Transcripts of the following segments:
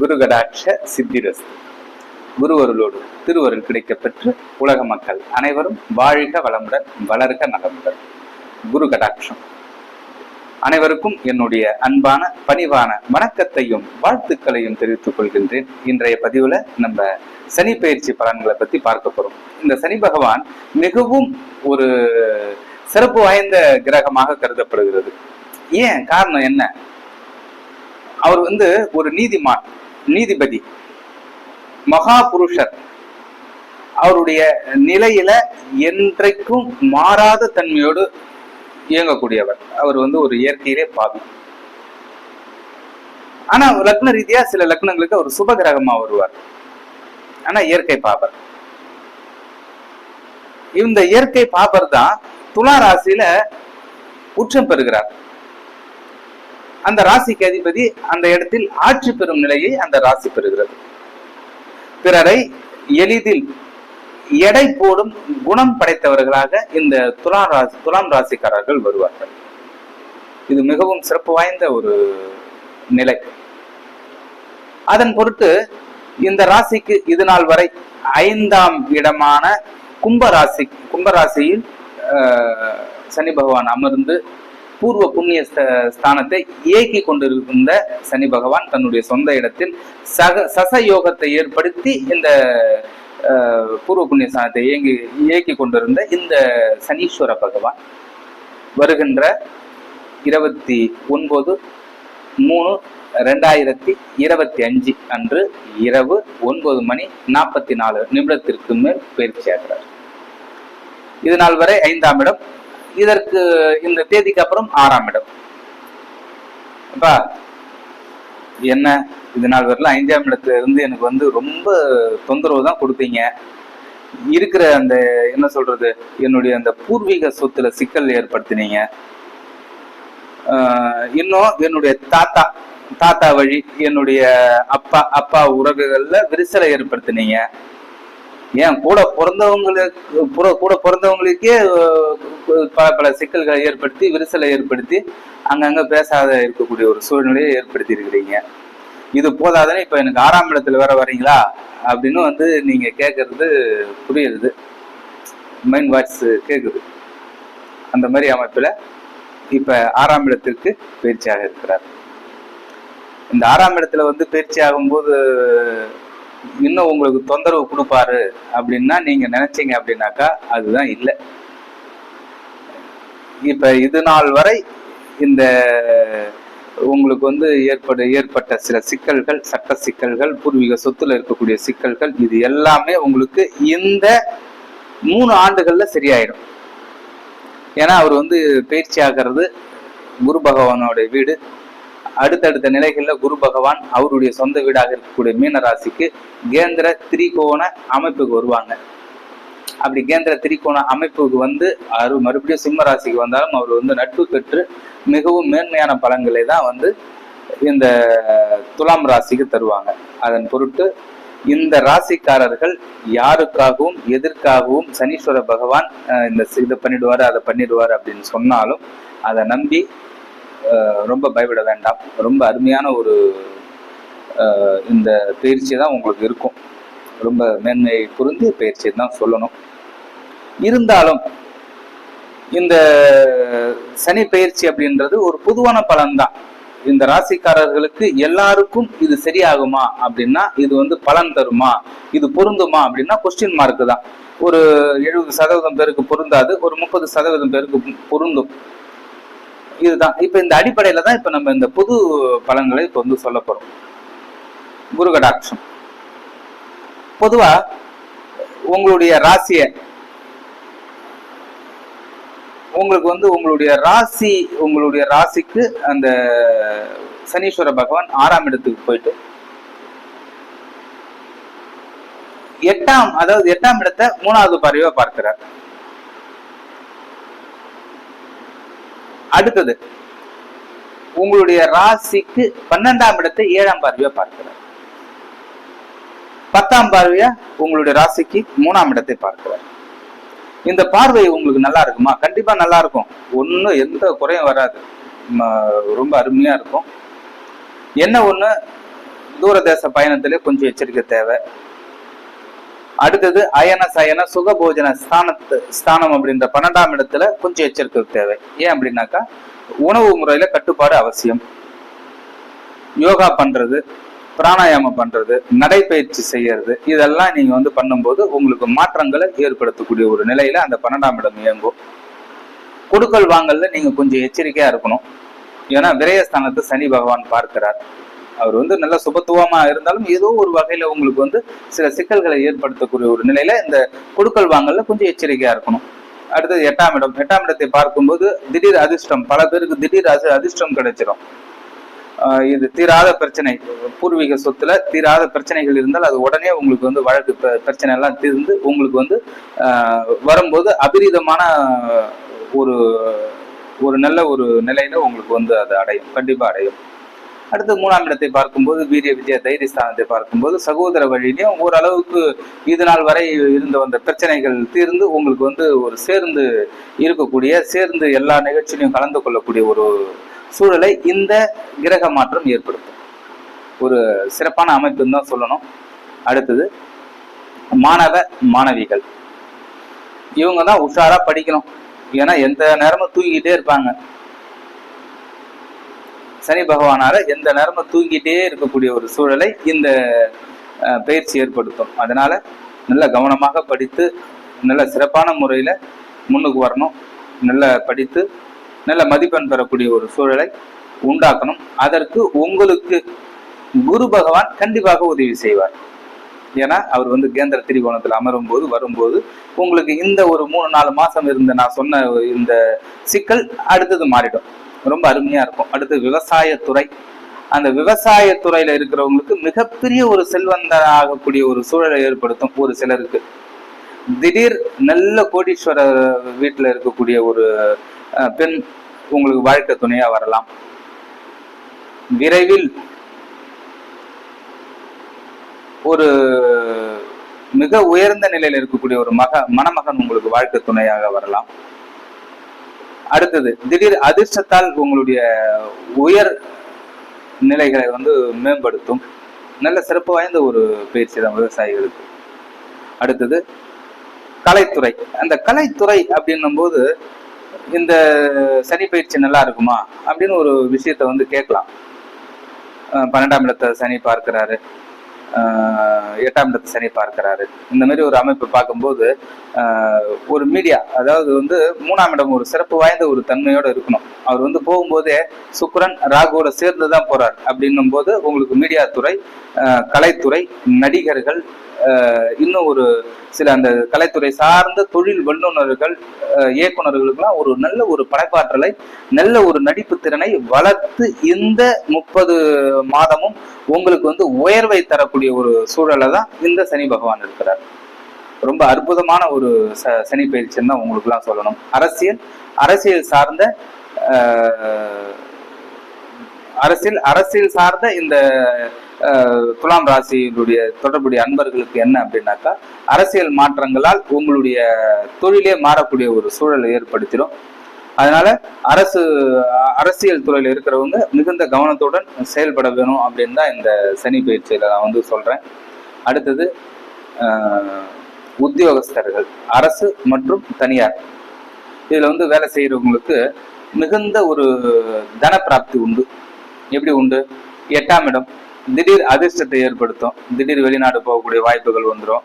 குருகடாட்ச சித்திரஸ். சித்திரஸ்து குருவருளோடு திருவருள் கிடைக்கப் பெற்று உலக மக்கள் அனைவரும் வாழ்க வளமுடன் வளர்க நலமுடன். குரு கடாட்சம் அனைவருக்கும் என்னுடைய அன்பான பணிவான வணக்கத்தையும் வாழ்த்துக்களையும் தெரிவித்துக் கொள்கின்றேன். இன்றைய பதிவுல நம்ம சனி பயிற்சி பலன்களை பத்தி பார்க்க போறோம். இந்த சனி பகவான் மிகவும் ஒரு சிறப்பு வாய்ந்த கிரகமாக கருதப்படுகிறது. ஏன்? காரணம் என்ன? அவர் வந்து ஒரு நீதிமான். நீதிபதி மகா புருஷர் அவருடைய நிலையில என்றைக்கும் மாறாத தன்மையோடு இயங்கக்கூடியவர். அவர் வந்து ஒரு இயற்கையிலே பாவி. ஆனா லக்ன ரீதியா சில லக்னங்களுக்கு அவர் சுப கிரகமா வருவார். ஆனா இயற்கை பாபர். இந்த இயற்கை பாபர் தான் துளா ராசியில உச்சம் பெறுகிறார். அந்த ராசிக்கு அதிபதி அந்த இடத்தில் ஆட்சி பெறும் நிலையை அந்த ராசி பெறுகிறது. பிறரை எளிதில் எடை போடும் குணம் படைத்தவர்களாக இந்த துலாம் ராசி துலாம் ராசிக்காரர்கள் வருவார்கள். இது மிகவும் சிறப்பு வாய்ந்த ஒரு நிலை. அதன் பொருட்டு இந்த ராசிக்கு இது நாள் வரை ஐந்தாம் இடமான கும்பராசி கும்பராசியில் ஆஹ், சனி பகவான் அமர்ந்து பூர்வ புண்ணிய ஸ்த- ஸ்தானத்தை இயக்கி கொண்டிருந்த சனி பகவான் தன்னுடைய சொந்த இடத்தில் சக சசயோகத்தை ஏற்படுத்தி இந்த ஆஹ், பூர்வ புண்ணிய ஸ்தானத்தை இயங்கி இயக்கி கொண்டிருந்த இந்த சனீஸ்வர பகவான் வருகின்ற இருபத்தி ஒன்பது மூணு ரெண்டாயிரத்தி இருபத்தி அஞ்சு அன்று இரவு ஒன்பது மணி நாற்பத்தி நாலு நிமிடத்திற்கு மேல் பயிற்சியாகிறார் இது நாள் வரை ஐந்தாம் இடம். இதற்கு இந்த தேதிக்கு அப்புறம் ஆறாம் இடம். அப்பா என்ன? இது நாள் வரல. ஐந்தாம் இடத்துல இருந்து எனக்கு வந்து ரொம்ப தொந்தரவு தான் கொடுத்தீங்க இருக்கிற அந்த என்ன சொல்றது என்னுடைய அந்த பூர்வீக சொத்துல சிக்கல் ஏற்படுத்தினீங்க. இன்னும் என்னுடைய தாத்தா தாத்தா வழி என்னுடைய அப்பா அப்பா உறவுகள்ல விரிசலை ஏற்படுத்தினீங்க. ஏன் கூட பிறந்தவங்களுக்கு கூட பிறந்தவங்களுக்கே பல பல சிக்கல்களை ஏற்படுத்தி விரிசலை ஏற்படுத்தி அங்கங்க பேசாத இருக்கக்கூடிய ஒரு சூழ்நிலையை ஏற்படுத்தி இருக்கிறீங்க. இது போதாதானே இப்ப எனக்கு ஆறாம் இடத்துல வேற வரீங்களா அப்படின்னு வந்து நீங்க கேட்கறது புரியுது. மைண்ட் வாட்ஸ் கேக்குது. அந்த மாதிரி அமைப்புல இப்ப ஆறாம் இடத்திற்கு பயிற்சியாக இருக்கிறார். இந்த ஆறாம் இடத்துல வந்து பயிற்சி ஆகும்போது இன்னும் உங்களுக்கு தொந்தரவு கொடுப்பாரு அப்படின்னா நீங்க நினைச்சீங்க அப்படின்னாக்கா அதுதான் இல்லை. இப்ப இது நாள் வரை இந்த உங்களுக்கு வந்து ஏற்பட ஏற்பட்ட சில சிக்கல்கள் சட்ட சிக்கல்கள் பூர்வீக சொத்துல இருக்கக்கூடிய சிக்கல்கள் இது எல்லாமே உங்களுக்கு இந்த மூணு ஆண்டுகள்ல சரியாயிடும். ஏன்னா அவர் வந்து பயிற்சி ஆகிறது குரு பகவானோட வீடு. அடுத்தடுத்த நிலைகளில் குரு பகவான் அவருடைய சொந்த வீடாக இருக்கக்கூடிய மீனராசிக்கு கேந்திர திரிகோண அமைப்புக்கு வருவாங்க. அப்படி கேந்திர திரிகோண அமைப்புக்கு வந்து அவர் மறுபடியும் சிம்ம ராசிக்கு வந்தாலும் அவர் வந்து நட்பு பெற்று மிகவும் மேன்மையான பலன்களை தான் வந்து இந்த துலாம் ராசிக்கு தருவாங்க. அதன் பொருட்டு இந்த ராசிக்காரர்கள் யாருக்காகவும் எதற்காகவும் சனீஸ்வர பகவான் இந்த இதை பண்ணிடுவாரு அதை பண்ணிடுவாரு அப்படின்னு சொன்னாலும் அதை நம்பி ரொம்ப பயப்பட வேண்டாம். ரொம்ப அருமையான ஒரு இந்த பயிற்சி தான் உங்களுக்கு இருக்கும். ரொம்ப மேன்மை புரிந்து பயிற்சி தான் சொல்லணும். இருந்தாலும் இந்த சனி பயிற்சி அப்படின்றது ஒரு பொதுவான பலன் தான். இந்த ராசிக்காரர்களுக்கு எல்லாருக்கும் இது சரியாகுமா அப்படின்னா இது வந்து பலன் தருமா? இது பொருந்துமா அப்படின்னா கொஸ்டின் மார்க் தான். ஒரு எழுபது சதவீதம் பேருக்கு பொருந்தாது ஒரு முப்பது சதவீதம் பேருக்கு பொருந்தும். இதுதான். இப்ப இந்த அடிப்படையில தான் இப்ப நம்ம இந்த புது பலன்களை இப்ப வந்து சொல்ல போறோம். குரு கடாட்சம் பொதுவா உங்களுடைய ராசியை உங்களுக்கு வந்து உங்களுடைய ராசி உங்களுடைய ராசிக்கு அந்த சனீஸ்வர பகவான் ஆறாம் இடத்துக்கு போயிட்டு எட்டாம் அதாவது எட்டாம் இடத்தை மூணாவது பார்வையா பார்க்கிறார். அடுத்தது உங்களுடைய ராசிக்கு பன்னெண்டாம் இடத்தை ஏழாம் பார்வையா பார்க்கிறார். பத்தாம் பார்வையா உங்களுடைய ராசிக்கு மூணாம் இடத்தை பார்க்கிறார். இந்த பார்வை உங்களுக்கு நல்லா இருக்குமா? கண்டிப்பா நல்லா இருக்கும். ஒன்றும் எந்த குறையும் வராது. ரொம்ப அருமையா இருக்கும். என்ன ஒண்ணு? தூரதேச பயணத்திலே கொஞ்சம் எச்சரிக்கை தேவை. அடுத்தது அயன சயன சுகபோஜன ஸ்தானத்து ஸ்தானம் அப்படின்ற பன்னெண்டாம் இடத்துல கொஞ்சம் எச்சரிக்கை தேவை. ஏன் அப்படின்னாக்கா உணவு முறையில கட்டுப்பாடு அவசியம். யோகா பண்றது பிராணாயாமம் பண்றது நடைப்பயிற்சி செய்யறது இதெல்லாம் நீங்க வந்து பண்ணும்போது உங்களுக்கு மாற்றங்களை ஏற்படுத்தக்கூடிய ஒரு நிலையில அந்த பன்னெண்டாம் இடம் இயங்கும். கொடுக்கல் வாங்கல்ல நீங்க கொஞ்சம் எச்சரிக்கையா இருக்கணும். ஏன்னா விரயஸ்தானத்தை சனி பகவான் பார்க்கிறார். அவர் வந்து நல்ல சுபத்துவமா இருந்தாலும் ஏதோ ஒரு வகையில உங்களுக்கு வந்து சில சிக்கல்களை ஏற்படுத்தக்கூடிய ஒரு நிலையில இந்த கொடுக்கல் வாங்கல கொஞ்சம் எச்சரிக்கையா இருக்கணும். அடுத்தது எட்டாம் இடம். எட்டாம் இடத்தை பார்க்கும்போது திடீர் அதிர்ஷ்டம். பல பேருக்கு திடீர் அதி- அதிர்ஷ்டம் கிடைச்சிடும் ஆஹ் இது தீராத பிரச்சனை. பூர்வீக சொத்துல தீராத பிரச்சனைகள் இருந்தால் அது உடனே உங்களுக்கு வந்து வழக்கு ப- பிரச்சனை எல்லாம் தீர்ந்து உங்களுக்கு வந்து ஆஹ் வரும்போது அபிரிதமான ஒரு ஒரு நல்ல ஒரு நிலையில உங்களுக்கு வந்து அது அடையும். கண்டிப்பா அடையும். அடுத்து மூணாம் இடத்தை பார்க்கும்போது வீரிய விஜய தைரியஸ்தானத்தை பார்க்கும்போது சகோதர வழியிலையும் ஓரளவுக்கு இது நாள் வரை இருந்து வந்த பிரச்சனைகள் தீர்ந்து உங்களுக்கு வந்து ஒரு சேர்ந்து இருக்கக்கூடிய சேர்ந்து எல்லா நிகழ்ச்சியிலையும் கலந்து கொள்ளக்கூடிய ஒரு சூழலை இந்த கிரக மாற்றம் ஏற்படுத்தும். ஒரு சிறப்பான அமைப்புன்னு தான் சொல்லணும். அடுத்தது மாணவ மாணவிகள். இவங்க தான் உஷாரா படிக்கணும். ஏன்னா எந்த நேரமும் தூங்கிட்டே இருப்பாங்க. சனி பகவானால எந்த நேரமும் தூங்கிட்டே இருக்கக்கூடிய ஒரு சூழலை இந்த பயிற்சி ஏற்படுத்தும். அதனால நல்ல கவனமாக படித்து நல்ல சிறப்பான முறையில முன்னுக்கு வரணும். நல்ல படித்து நல்ல மதிப்பெண் பெறக்கூடிய ஒரு சூழலை உண்டாக்கணும். அதற்கு உங்களுக்கு குரு பகவான் கண்டிப்பாக உதவி செய்வார். ஏன்னா அவர் வந்து கேந்திர திரிகோணத்தில் அமரும் போது வரும்போது உங்களுக்கு இந்த ஒரு மூணு நாலு மாசம் இருந்த நான் சொன்ன இந்த சிக்கல் அடுத்தது மாறிடும். ரொம்ப அருமையா இருக்கும். அடுத்து விவசாயத்துறை. அந்த விவசாயத்துறையில இருக்கிறவங்களுக்கு மிகப்பெரிய ஒரு செல்வந்தர் ஆகக்கூடிய ஒரு சூழலை ஏற்படுத்தும் ஒரு சிலருக்கு. திடீர் நல்ல கோடீஸ்வரர் வீட்டுல இருக்கக்கூடிய ஒரு அஹ், பெண் உங்களுக்கு வாழ்க்கை துணையா வரலாம். விரைவில் ஒரு மிக உயர்ந்த நிலையில இருக்கக்கூடிய ஒரு மக மணமகன் உங்களுக்கு வாழ்க்கை துணையாக வரலாம். அடுத்தது திடீர் அதிர்ஷ்டத்தால் உங்களுடைய உயர் நிலைகளை வந்து மேம்படுத்தும். நல்ல சிறப்பு வாய்ந்த ஒரு பயிற்சி தான் விவசாயிகளுக்கு. அடுத்தது கலைத்துறை. அந்த கலைத்துறை அப்படின்னும் போது இந்த சனி பயிற்சி நல்லா இருக்குமா அப்படின்னு ஒரு விஷயத்த வந்து கேட்கலாம். பன்னெண்டாம் இடத்தை சனி பார்க்கிறாரு. எட்டாம் இடத்தை சனி பார்க்கிறாரு. இந்த மாதிரி ஒரு அமைப்பு பார்க்கும்போது ஆஹ் ஒரு மீடியா அதாவது வந்து மூணாம் இடம் ஒரு சிறப்பு வாய்ந்த ஒரு தன்மையோட இருக்கணும். அவர் வந்து போகும்போதே சுக்கிரன் ராகுவோட சேர்ந்து தான் போறார் அப்படின்னும் போது உங்களுக்கு மீடியா துறை கலைத்துறை நடிகர்கள் ஆஹ் இன்னும் ஒரு சில அந்த கலைத்துறை சார்ந்த தொழில் வல்லுநர்கள் இயக்குநர்களுக்கெல்லாம் இயக்குனர்களுக்கெல்லாம் ஒரு நல்ல ஒரு படைப்பாற்றலை நல்ல ஒரு நடிப்பு திறனை வளர்த்து இந்த முப்பது மாதமும் உங்களுக்கு வந்து உயர்வை தரக்கூடிய ஒரு சூழலை தான் இந்த சனி பகவான் இருக்கிறார். ரொம்ப அற்புதமான ஒரு ச சனி பயிற்சின்னு தான் உங்களுக்குலாம் சொல்லணும். அரசியல் அரசியல் சார்ந்த ஆஹ், அரசியல் அரசியல் சார்ந்த இந்த ஆஹ், துலாம் ராசியினுடைய தொடர்புடைய அன்பர்களுக்கு என்ன அப்படின்னாக்கா அரசியல் மாற்றங்களால் உங்களுடைய தொழிலே மாறக்கூடிய ஒரு சூழலை ஏற்படுத்திடும். அதனால அரசு அரசியல் துறையில் இருக்கிறவங்க மிகுந்த கவனத்துடன் செயல்பட வேணும் அப்படின்னு தான் இந்த சனி பயிற்சியில நான் வந்து சொல்றேன். அடுத்தது உத்தியோகஸ்தர்கள் அரசு மற்றும் தனியார். இதுல வந்து வேலை செய்யறவங்களுக்கு மிகுந்த ஒரு தன பிராப்தி உண்டு. எப்படி உண்டு? எட்டாம் இடம் திடீர் அதிர்ஷ்டத்தை ஏற்படுத்தும். திடீர் வெளிநாடு போகக்கூடிய வாய்ப்புகள் வந்துடும்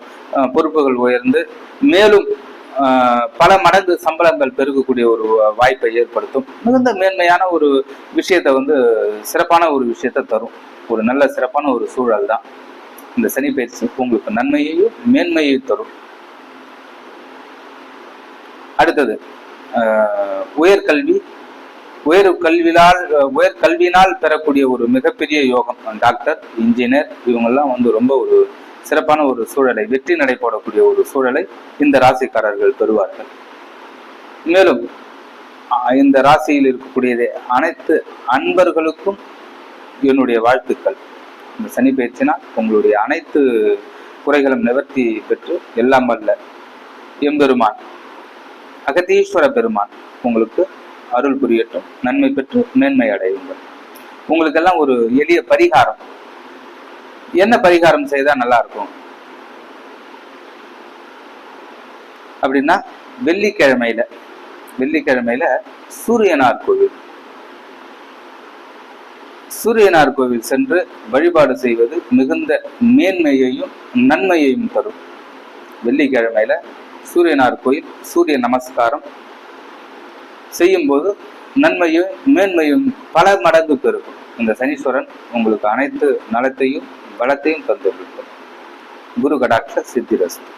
பொறுப்புகள் உயர்ந்து மேலும் பல மடங்கு சம்பளங்கள் பெருகக்கூடிய ஒரு வாய்ப்பை ஏற்படுத்தும். மிகுந்த மேன்மையான ஒரு விஷயத்தை வந்து சிறப்பான ஒரு விஷயத்தை தரும். ஒரு நல்ல சிறப்பான ஒரு சூழல் தான். இந்த சனி பயிற்சி உங்களுக்கு நன்மையையும் மேன்மையையும் தரும். அடுத்தது ஆஹ், உயர்கல்வி உயர் கல்வியால் உயர் கல்வியினால் பெறக்கூடிய ஒரு மிகப்பெரிய யோகம் டாக்டர் இன்ஜினியர் இவங்கெல்லாம் வந்து ரொம்ப ஒரு சிறப்பான ஒரு சூழலை வெற்றி நடை போடக்கூடிய ஒரு சூழலை இந்த ராசிக்காரர்கள் பெறுவார்கள். மேலும் இந்த ராசியில் இருக்கக்கூடியது அனைத்து அன்பர்களுக்கும் என்னுடைய வாழ்த்துக்கள். இந்த சனி பயிற்சினா உங்களுடைய அனைத்து குறைகளும் நிவர்த்தி பெற்று எல்லாம் வல்ல. எம்பெருமான் அகதீஸ்வர பெருமான் உங்களுக்கு அருள் புரியட்டும் நன்மை பெற்று மேன்மை அடையுங்கள். உங்களுக்கெல்லாம் ஒரு எளிய பரிகாரம். என்ன பரிகாரம் செய்தா நல்லா இருக்கும் அப்படின்னா வெள்ளிக்கிழமையில வெள்ளிக்கிழமையில சூரியனார் கோவில். சூரியனார் கோவில் சென்று வழிபாடு செய்வது மிகுந்த மேன்மையையும் நன்மையையும் தரும். வெள்ளிக்கிழமையில சூரியனார் கோயில் சூரிய நமஸ்காரம் செய்யும்போது நன்மையும் மேன்மையும் பல மடங்கு பெருக்கும் இந்த சனீஸ்வரன் உங்களுக்கு அனைத்து நலத்தையும் பலத்தையும் தந்துள்ளது. குரு கடாட்ச சித்திரஸ்து